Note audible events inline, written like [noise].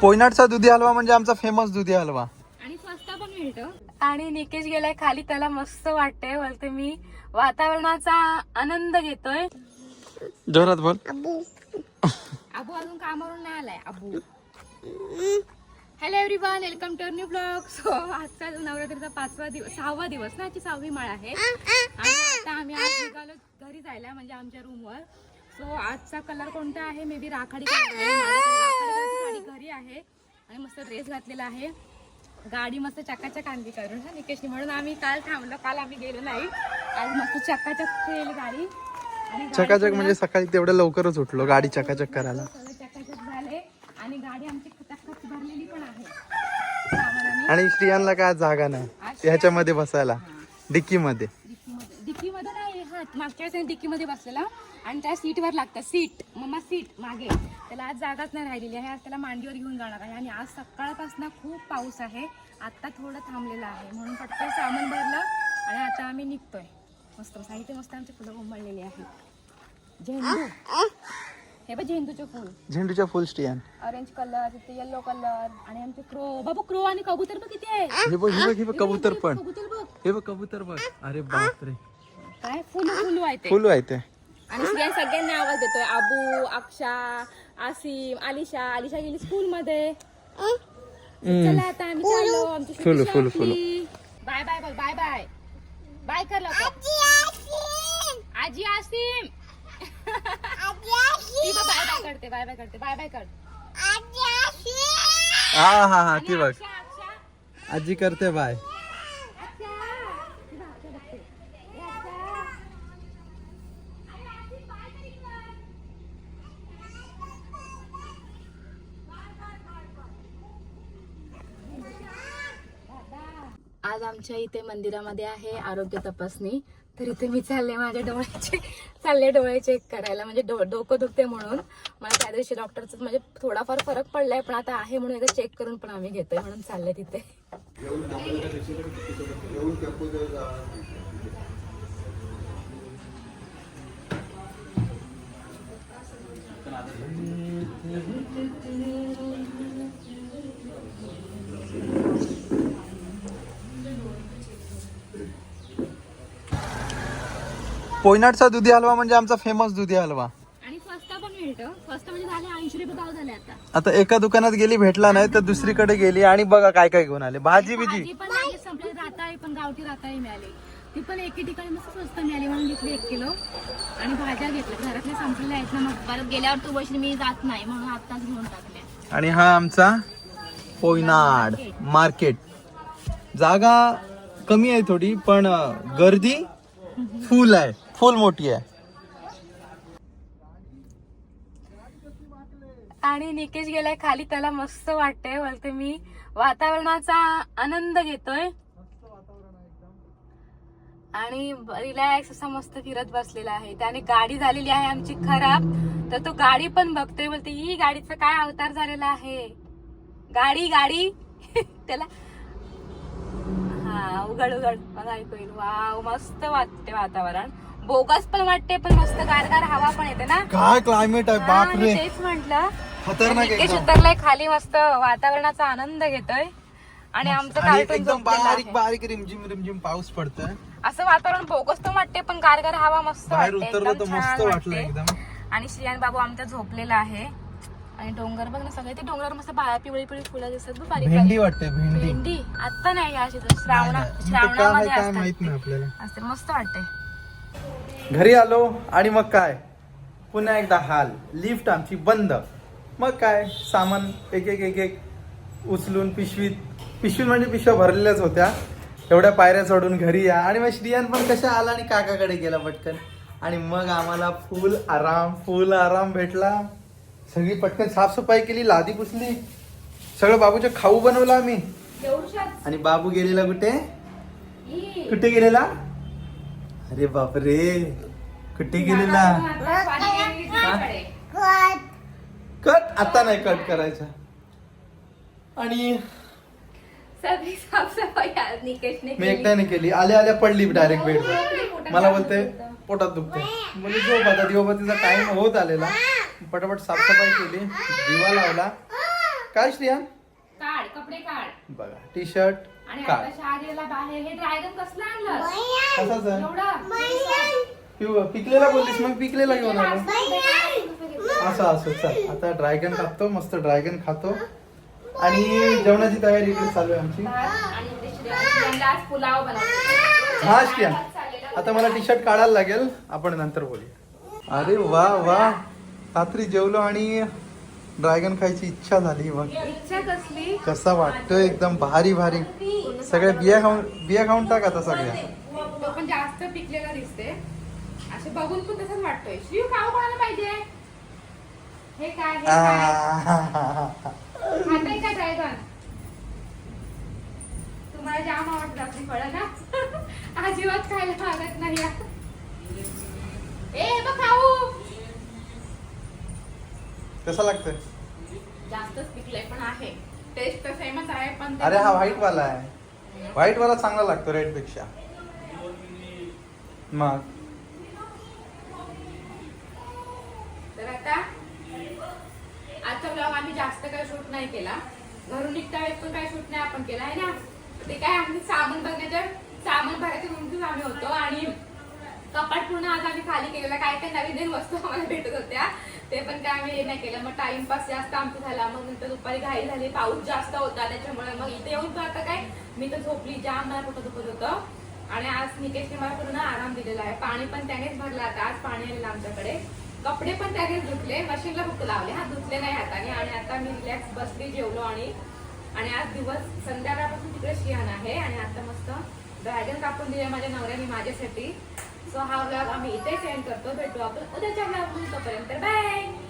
पोयनाडचा दुधी हलवा म्हणजे आमचा फेमस दुधी हलवा. आणि स्वस्त पण मिळतो. आणि निकेश गेलाय खाली त्याला मस्त वाटतंय. बोलते मी वातावरणाचा आनंद घेतोय. जोरात बोल. अबू. अजून कामावरून नाही आलाय Abu. Hello everyone welcome to new blog so आजचा नवरात्रीचा पाचवा दिवस सहावा दिवस ना आजची सहावी माळ आहे. आणि आता आम्ही आज निघालो घरी जायला म्हणजे आमच्या रूमवर सो आजचा कलर कोणता आहे? मे बी राखाडी कलर आहे माझ्याकडे राखाडी घरी आहे आणि मस्त ड्रेस घातलेला आहे. गाडी मस्त चकाचक आणली करून हा निकेशनी. म्हणून आम्ही काल थांबलो काल आम्ही गेलो नाही. आज मस्त चकाचक केली गाडी. आणि चकाचक म्हणजे सकाळी तेवढं लवकरच उठलो गाडी चकाचक करायला. चकाचक झाले. आणि गाडी आमची खचाखच भरलेली पण आहे. आणि स्त्रियांना काय जागा नाही. ह्याच्यामध्ये बसायला. डिक्की मध्ये डिक्कीमध्ये. डिक्कीमध्ये नाही हा मागच्या वेळेस डिक्कीमध्ये बसलेला. आणि त्या सीटवर लागतं. सीट मम्मा सीट मागे. त्याला आज जागाच नाही राहिलेली आहे. आज त्याला मांडीवर घेऊन जाणार आहे. आणि आज सकाळपासून खूप पाऊस आहे. आत्ता थोडं थांबलेलं आहे. म्हणून पटकन सामान भरलं आणि आता आम्ही निघतोय. मस्त साहित्य मस्त आमची फुलं उमळलेली आहे. झेंडू. हे बघ झेंडूचे फुल. झेंडूच्या फुल स्त्रियां ऑरेंज कलर तिथे येलो कलर आणि आमचे क्रो बाबू क्रो आणि कबूतर बघ किती आहे. हे बघ हे बघ हे बघ कबूतर पण. कबूतर बघ. हे बघ कबूतर बघ. अरे बापरे. काय फुल फुल आहे फुल आहे ते. आणि स्त्रिया सगळ्यांना आवाज देतोय. आबू अक्षा आसिम आलिशा आलिशा गेली स्कूल मध्ये चला आता आम्ही चाललो. आमची फुल, फुल, बाय बाय बोल बाय बाय. बाय कर लवकर. आजी आसिम. ती बाय बाय करते बाय बाय करते बाय बाय कर. हा हा हा ती बघ. अक्षा अक्षा. आजी करते बाय अक्षा ती बघ, ती बघते. ए, अक्षा. आज आमच्या इथे मंदिरामध्ये आहे आरोग्य तपासणी. तर इथे मी चालले माझ्या डोळ्याचे चालले डोळे चेक करायला. म्हणजे डो डोकं दुखते म्हणून. मला त्या दिवशी डॉक्टरचं म्हणजे थोडाफार फरक पडलाय पण आता आहे म्हणून एकदा चेक करून पण आम्ही घेतोय म्हणून चालले तिथे. [laughs] पोयनाडचा दुधी हलवा म्हणजे आमचा फेमस दुधी हलवा. आणि स्वस्त पण मिळतं. स्वस्त म्हणजे झाले ऐंशी रुपये भाव झाले आता. आता एका दुकानात गेली भेटला नाही तर दुसरीकडे गेली आणि बघा काय काय घेऊन आले. भाजी बिजी. भाजी पण लगेच संपली. राताळी पण गावठी राताळी मिळाली. ती पण एके ठिकाणी मस्त स्वस्त मिळाली. म्हणून घेतली एक किलो. आणि भाज्या घेतल्या. घरातल्या संपलेल्या आहेत ना मग परत गेल्यावर तू बसली मी जात नाही. म्हणून आत्ताच घेऊन टाकल्या. आणि हा आमचा पोयनाड मार्केट. जागा कमी आहे थोडी पण अं, गर्दी फुल आहे. फुल मोठी आहे. आणि निकेश गेलाय खाली त्याला मस्त वाटतंय बोलते मी. वातावरणाचा आनंद घेतोय. आणि रिलॅक्स असा मस्त फिरत बसलेला आहे. त्याने गाडी झालेली आहे आमची खराब. तर तो गाडी पण बघतोय बोलते ही गाडीचा काय अवतार झालेला आहे? गाडी गाडी. [laughs] त्याला हा उघड उघड. मला ऐकू येईल. वाव मस्त वाटते वातावरण. बोगस पण वाटते पण मस्त गारगार हवा पण येते ना. काय क्लायमेट आहे हा, मी बापरे तेच म्हंटल. खतरनाक निकेश एकदम. उतरलाय खाली मस्त वातावरणाचा आनंद घेतोय. आणि आमचं आणि कार्टून एकदम झोपलेलं बारीक आहे. बारीक रिमझिम रिमझिम पाऊस पडतोय. असं वातावरण बोगस तर वाटते पण गारगार हवा मस्त बाहेर वाटते. उतरलो एकदम तर छान मस्त वाटलं वाटते. एकदम. आणि श्रियान बाबू आमचा झोपलेला आहे. आणि डोंगर बघ ना सगळे ते डोंगर मस्त बाळा पिवळी पिवळी फुलं दिसत बघ बारीक भेंडी बारीक. वाटते भेंडी. भेंडी? आता नाही सीझन श्रावणा नाही, नाही. इथं काय आहे श्रावणामध्ये काय असतात. माहीत नाही आपल्याला. असते मस्त वाटते. घरी आलो आणि मग काय? पुन्हा एकदा हाल. लिफ्ट आमची बंद. मग काय? सामान एक एक एक एक उचलून पिशवीत पिशवीत म्हणजे पिशव्या भरलेल्याच होत्या. एवढ्या पायऱ्या चढून घरी या. आणि मग श्रियान पण कशा आला आणि काकाकडे गेला पटकन? आणि मग आम्हाला फुल आराम फुल आराम भेटला. सगळी पटकन साफसफाई केली लादी पुसली. सगळं बाबूचे खाऊ बनवलं आम्ही. आणि बाबू गेलेला कुठे? कुठे गेलेला? अरे बापरे. कुठे गेलेला कट आता नाही कट करायचा. आणि सगळी साफसफाई आज निकेशने मी केली. एकट्याने केली. आल्या आल्या पडली डायरेक्ट बेडवर मला बोलते पोटात दुखते म्हणजे झोप आता दिवाबतीचा टाइम होत आलेला. पटापट साफसफाई केली. दिवा लावला. काय श्रियान काढ कपडे काढ. बघा टी शर्ट आणि काढ. आता बाहेर हे ड्रॅगन कसलं आणलं कसाच आहे एवढं. पिव- पिकलेला बोललीस मग पिकलेला घेऊन आलो. असं असं चल. आता ड्रॅगन कापतो मस्त ड्रॅगन खातो. आणि जेवणाची तयारी इकडे चालू आहे आमची. आणि आज पुलाव बनवतो हा आता मला टी शर्ट काढायला लागेल. आपण नंतर बोलूया अरे वा वा. रात्री जेवलो आणि ड्रॅगन खायची इच्छा झाली इच्छा कसली? कसा वाटतोय? एकदम भारी भारी. सगळ्या बिया खाऊन बिया खाऊन टाक आता सगळ्या. पण जास्त पिकलेला दिसते असे बघून पण तसंच वाटतोय. शिव खाऊ कोणाला पाहिजे. हे काय हे खाताय का ड्रॅगन तुम्हाला जाम आवडत आपली फळं ना? [laughs] अजिबात खायला मागत नाही. ए बघ खाऊ. कसा लागतोय? जास्तच पिकलंय पण आहे. टेस्ट तर सेमच आहे पण ते- अरे हा व्हाईट वाला आहे. व्हाईट वाला चांगला लागतो रेडपेक्षा मग? तर आता आजचा ब्लॉग आम्ही जास्त काही शूट नाही केला. घरून निघता वेळेस पण काही शूट नाही आपण केला आहे ना? ते काय आम्ही सामान बघण्याच्या सामान भरायच्या तुमचीच आम्ही होतो आणि कपाट पूर्ण आज आम्ही खाली केलेला काय काय नवीन नवीन वस्तू आम्हाला भेटत होत्या. ते पण काय आम्ही हे नाही केलं. मग टाइमपास जास्त आमचा झाला. मग नंतर दुपारी घाई झाली. पाऊस जास्त होता. त्याच्यामुळे मग इथे येऊन तर आता काय मी तर झोपली. जाम मला कुठं दुखत होतं. आणि आज निकेशने मला पूर्ण आराम दिलेला आहे. पाणी पण त्यानेच भरलं. आता आज पाणी आलेलं आमच्याकडे. कपडे पण त्यानेच धुतले. मशीनला फक्त लावले. हा धुतले नाही हाताने. आणि आता मी रिलॅक्स बसली जेवलो आणि आणि आज दिवस संध्याकाळपासून तिकडे शियान आहे. आणि आता मस्त ड्रॅगन कापून दिले माझ्या नवऱ्याने माझ्यासाठी. सो हा ब्लॉग आम्ही इथेच एंड करतो. भेटू आपण उद्याच्या ब्लॉग तोपर्यंत. बाय